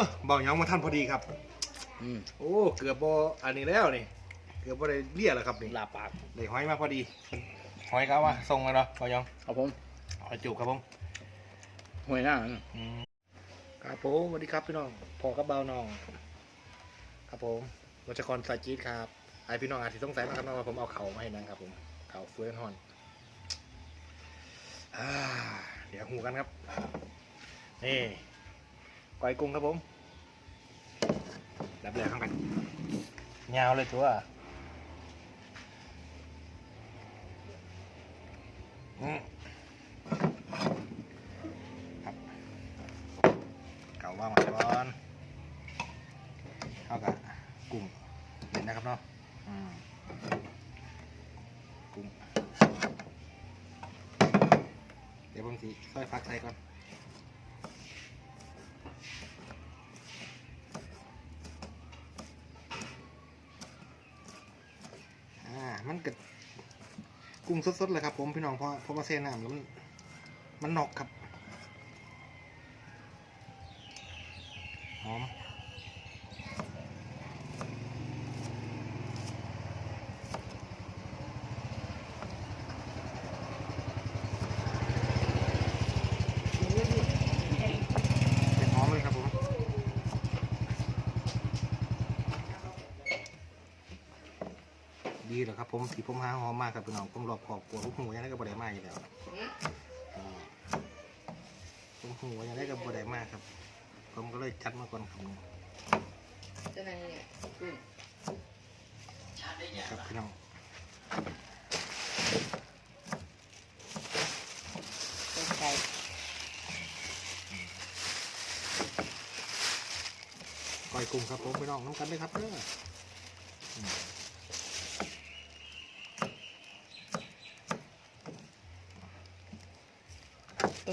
อเบาหยองมาท่านพอดีครับ อืมโอ้เกือบบ่อันนี้แล้วนี่ เกือบบ่ได้เลี่ยแล้วครับนี่ลาปาก ได้หอยมาพอดีหอยครับว่าส่งมาเนาะเบาหยองครับผมหอยจูบครับผมห่วยหน้าครับผมสวัสดีครับพี่น้องพอกับเบาน้อง ครับผมวัชกรสายจีดครับไอพี่น้องอาจจะสงสัยนะครับน้องว่าผมเอาเข่ามาให้นะครับ ผมเข่าเฟื่อนฮอนอ่าเดี๋ยวหูกันครับ นี่ก้อยกุ้งครับผม รับแรงข้างกันยาวเลยตัวครับเก่าว่างมาก่อนเท่ากับกุ้งเห็นนะครับเนาะกุ้งเดี๋ยวผมสิค่อยฟักใส่ก่อนอ่ามันเกิด กุ้งสดๆเลยครับผมพี่น้องเพราะเพราะว่าเส้นน้ำแล้วมันมันนอกครับ หอมเป็นหอมเลยครับผม ดีเหรอครับ ผมที่ผมหาหอมมากครับพี่น้องผมรอบขอบกลัวผมหูยังได้กับบไดมากอยู่แล้วอ่าผมหูยังได้กับบไดมากครับ ผมก็เลยจัดมาก่อนครับจะนั่งเนี่ยอืมครับพี่น้องเป็นไก่ก้อยกุ้งครับผมพี่น้องน้ำกันเลยครับเด้ออืม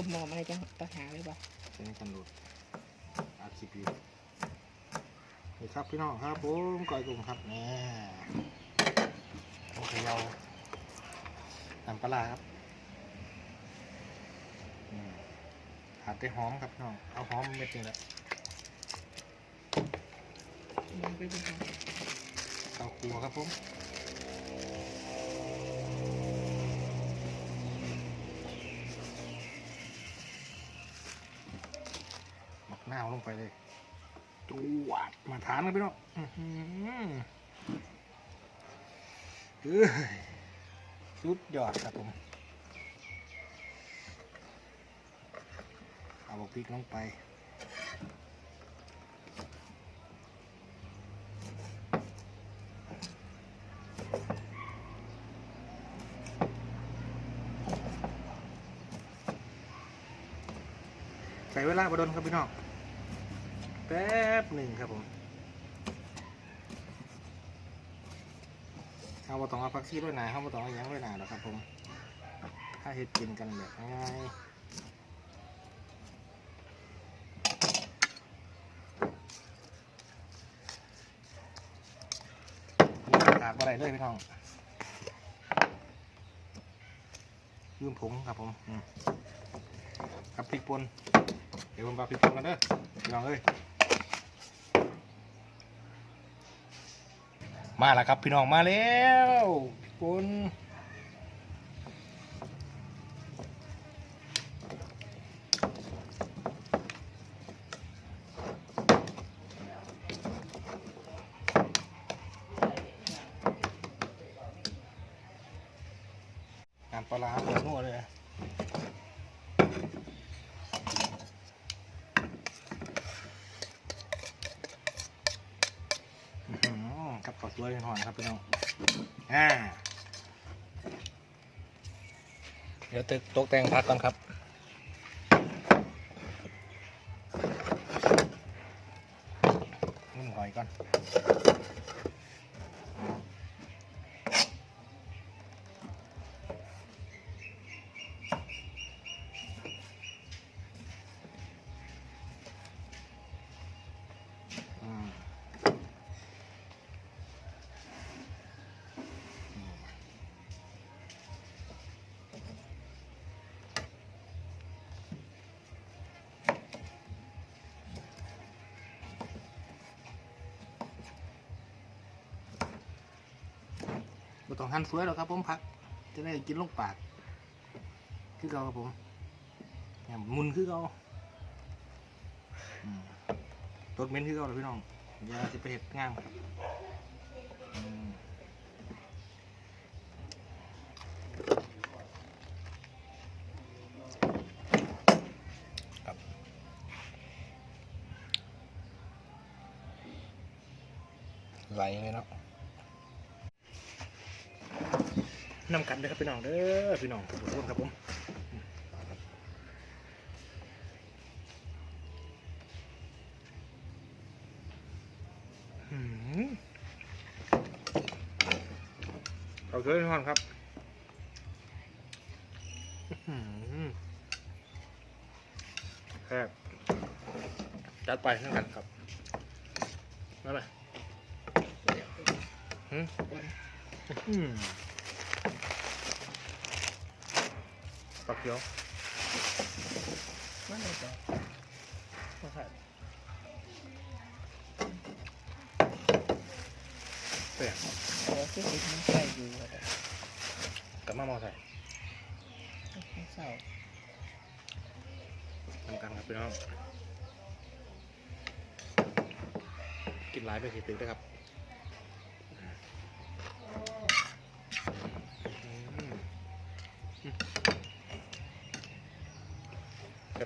ต้มหม้อมาเลยจังปัญหาเลยป่ะใช้กันโหลดอาร์คิวนี่ครับพี่น้องครับผมก้อยกุ้งครับแหนี่โอเคเอาน้ำปลาร้าครับอืมผัดได้หอมครับพี่น้อง เอาหอมเม็ดนึงแหละมันเป็นปัญหาข้าวคั่วครับผมาวลงไปเลยจวดมาทานกันพี่น้องเอ้ยสุดยอดครับผมเอาพริกลงไปใส่เวลาบดนครับพี่น้อง แป๊บหนึ่งครับผมเอาบะตองเอาพักซี่ด้วยหนาเอาบะตองเอายังด้วยหนาหรอครับผม ถ้าเฮ็ดกินกันแบบง่ายขาดอะไรเลยพี่น้องยืมผงครับผมอืมกับพริกป่นเดี๋ยวผมปาพริกป่นกันเด้อพี่น้องเอ้ย มาแล้วครับพี่น้องมาแล้วพริกป่นน้ำปลาร้าเปิดนัวเลย อื้อหือกับข้าวสวยหอนครับ พี่น้องอ่าเดี๋ยวตึกตกแต่งพักก่อนครับนุ่มหอยก่อน ต้องหั่นสวยหรอกครับผมผัก จะได้กินลงปาก คือเก่าครับผมเนี่ยมุนคือเก่าอืมรสเม็นคือเก่าเลยพี่น้องอย่าสิไปเห็ดงามครับอืมครับไหลเลยเนาะ นำกันเด้อครับพี่น้องเด้อพี่น้องทุกคนครับผมอืมเอาเลยทุกคนครับแซ่บจัดไปทั้งกันครับนั่นแหละเดี๋ยวมคนอืมปักเขียวมันเลยจ้ะไม่ใช่เปรี้ยวเดี๋ยวคือติดมันใส่อยู่อะไรกับมะมอใส่มันเศร้าทำกันครับพี่น้อง กินหลายไปสิตึกด้วยครับอืมอืม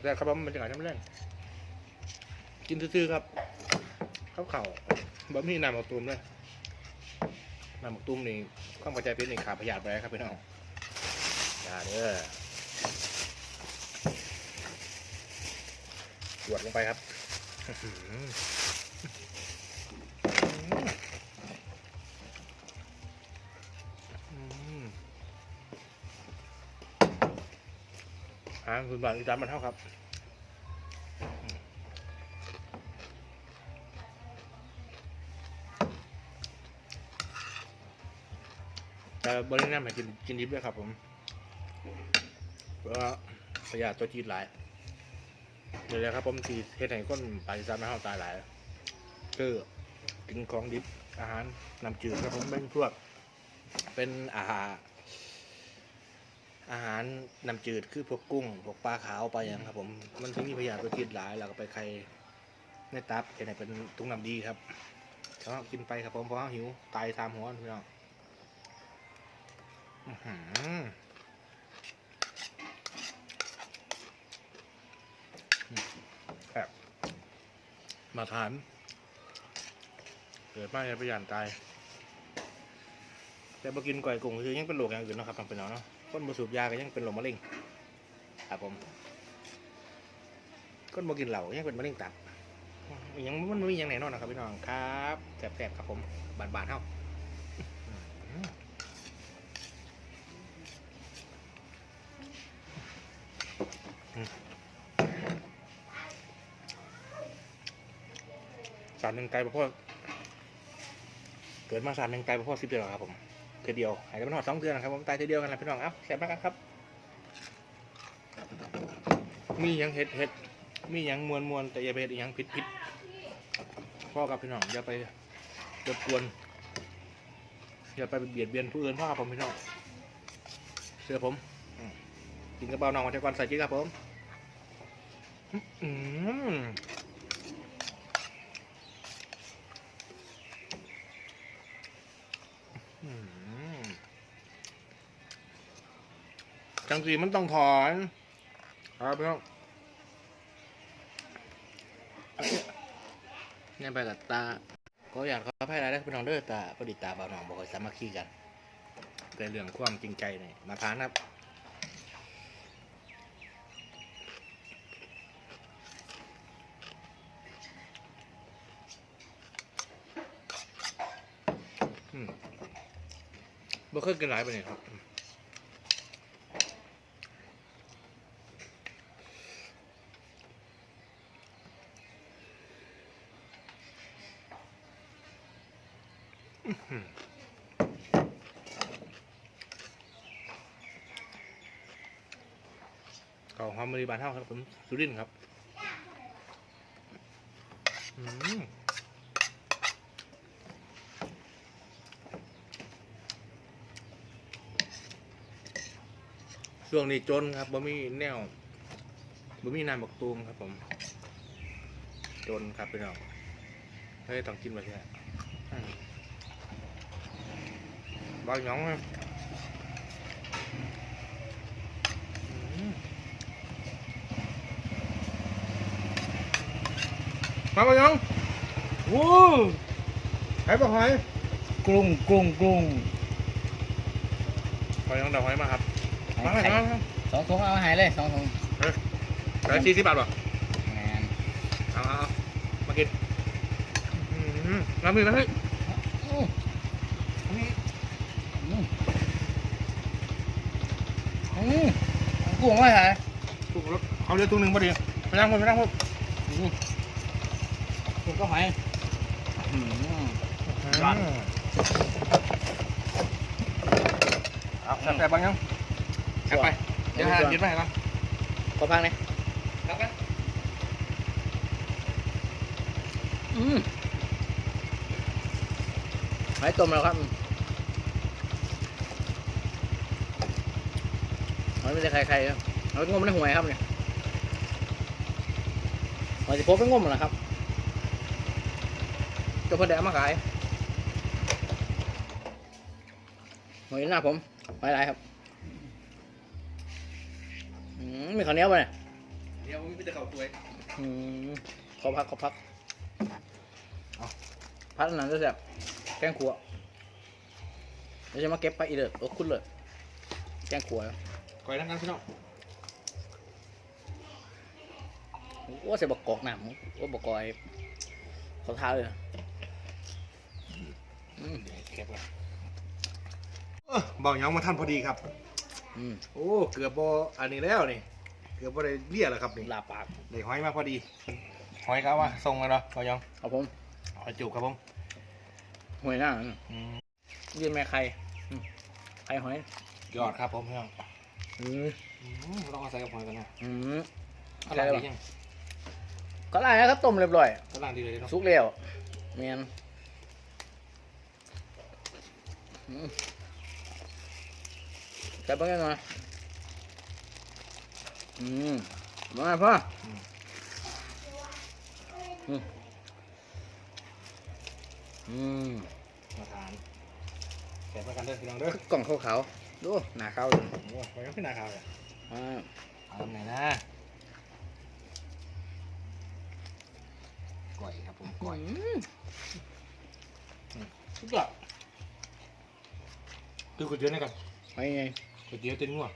แบบแรกครับผมบรรยากาศน้ำเล่นกินซื่อๆครับข้าวเข่าบะหมี่น้ำหมกตุ้มเลยน้ำหมกตุ้มนี่ข้าวกระจายเพชรนี่ขาดประหยัดไปครับพี่น้องอย่าเด้อหวดลงไปครับ อ่าคุณบาทอีสานมันเท่าครับแต่บริแนะนำให้กินกินดิบด้วยครับผมเพราะว่าประหยัดตัวจีดหลายเดี๋ยวนะครับผมทีเฮ็ดให้ก้นปลาอีสานมาเข้าตายหลายคือกินของดิบอาหารน้ำจืดครับผมเป็นพวกเป็นอาหาร อาหารน้ำจืดคือพวกกุ้งพวกปลาขาวปลาอย่างครับ ผมมันถึงมีประหยัดตัวจีดหลายแล้วก็ไปไข่ในตับเห็นไหนเป็นตุ้งน้ำดีครับก็กินไปครับผมเพราะว่าหิวตายตามหัวพี่น้องอื้อหือครับมาทาน เกิดมาจะประหยัดตาย แต่มากินก่อยกุ้งคือยังเป็นโรคอย่างอื่นเนาะครับทำเป็นเนาะเนาะ คนมาสูบยาก็ยังเป็นโรคมะเร็งครับผมคนมากินเหล้ายังเป็นมะเร็งตับยังมันมีอย่างไหนนอนนะครับพี่น้องครับแสบๆครับผมบาดๆเท่าสามหนึ่งไกลพ่อเกิดมาสามหนึ่งไกลพ่อสิบเดือนแล้วครับผม เทือเดียวหายไปเป็นหอดสองเดือนนะครับผมตายเทือเดียวกันแหละพี่น้องเอ้าแสบมากกันครับ มียังเห็ดเห็ดมียังมวนมวนแต่อย่าไปเห็ดอหยังผิดผิดพ่อกับพี่น้องอย่าไปรบกวนอย่าไปเบียดเบียนผู้อื่นพ่อครับผมพี่น้องเสื้อผมกินกระเป๋าน้องมาเทควันใส่จีครับผม อืม จังสีมันต้องถอนครับพี่น้องเนี่ยไปกับตาก็อยากขออภัยอะได้พี่น้องเด้อตาประดิตาบ่าวน้องบอกว่าสามัคคีกันในเรื่องความจริงใจเนี่ยมาทานครับอืมบ่เคยกินหลายไปเนี่ยครับ อื้อหือ เก่าหอมมะลิบานเท่าครับผมสุรินครับช่วงนี้จนครับบ่มีแนวบ่มีน้ำบักตูมครับ ผม จนครับพี่น้องเฮ้ยต้องกินมาใช่ บางหยองนะอืมมาบางหยองโอ้หายปะหายกรุงกรุงกรุงบางหยองเดาหายมาครับมาไหมครับสองถุงเอาหายเลยสองถุงเหลือสี่สิบบาทป่ะแมนเอาเอาเอามากินอืมน้ำมือนะเฮ้ย อื้ออื้ออื้อ กุ้งไม่หายถูกรถเอาเรือตัวหนึ่งพอดีไปนั่งพดไปนั่งพดอื้อกุ้งก็หายอื้อร้อนเอาแซ่บๆบ้างยังแซ่บไปเดี๋ยวหากินไปก่อนขอพังหน่อยครับกันอืมหายต้มแล้วครับ มันไม่ได้ใครๆครับเอาไปงมในห่วยครับเนี่ยมันจะพบไปงมเหรอครับเจ้าพ่อแดงมาขายหอยหน้าผมไม่ไรครับอืมมีข้าวเหนียวป่ะเนี่ยเดี๋ยวมีแต่เข่าตัวอืมขอพักขอพักเอาพักอันนั้นจะแซ่บแกงขัวเดี๋ยวจะมาเก็บไปอีเด้อโอ้คุณเลยแกงขัว คอยนั่งกันพี่น้องว่าใส่บกกอกหนามว่าบกกอยเขาท้าเลยนะอืมเก็บเลยเบาหยองมาท่านพอดีครับอืมโอ้เกือบบ่อันนี้แล้วนี่เกือบบ่ได้เลี่ยแล้วครับนี่ลาปากได้หอยมาพอดีหอยครับว่าส่งมาเนาะเบาหยองเอาผมหอยจูบครับผมหอยหน้าน่ะอืมยืนแม่ใครอืมใครหอยยอดครับผมพี่น้อง อืมอืมต้องเอาใส่กับหอยกันนะอืมเอาใส่ล้างแล้วดียังก็ได้นะครับต้มเรียบร้อยเอาล้างดีเลยเนาะสุกแล้วเมียนอืมจับไปกันหน่อยอืมมาพ่ออืมอืมมาทานแกะมากันเด้อพี่น้องเด้อกล่องขาวๆ ดูหนาขาวเลยโอ้หอยยังขึ้นหน้าขาวเลยอ่าเอาทำไงนะก่อยครับผมก่อยอืมสุดยอดคือก๋วยเตี๋ยวนี่กันไปไงก๋วยเตี๋ยวเต็นงัว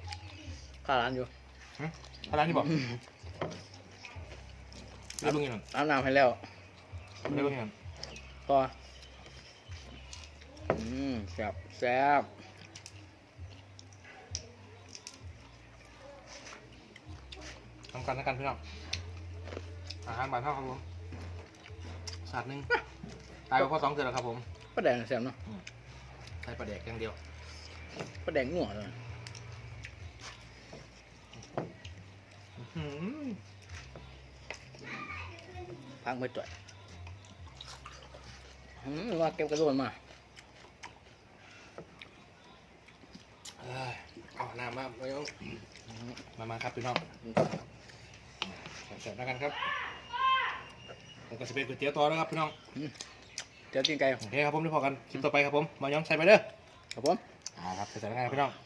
ข้าร้านอยู่อะไรนี่บอกเรียกเพิ่งยังไงอาบน้ำให้แล้วเรียกเพิ่งยังไงพออืมแซ่บแซ่บ ทำกันทำกันพี่น้องอาหารบานเท่าครับผมสาดหนึ่งตายไปพอสองเดือนแล้วครับผมปลาแดงแซ่บเนาะใส่ปลาแดกอย่างเดียวปลาแดงหนัวเลยอื้อหือพังไปจ่อยอืมว่าเก็บกระโดนมาเอ้ยเอาน้ำมาไม่เอามามาครับพี่น้อง แซ่บๆแล้วกันครับ ผมก็จะเป็นก๋วยเตี๋ยวต่อแล้วครับพี่น้อง เดี๋ยวกินไก่โอเคครับผมได้พอกันคลิปต่อไปครับผม มาย้อมใส่ไปเด้อครับผม อ่าครับใส่ๆแล้วกันครับพี่น้อง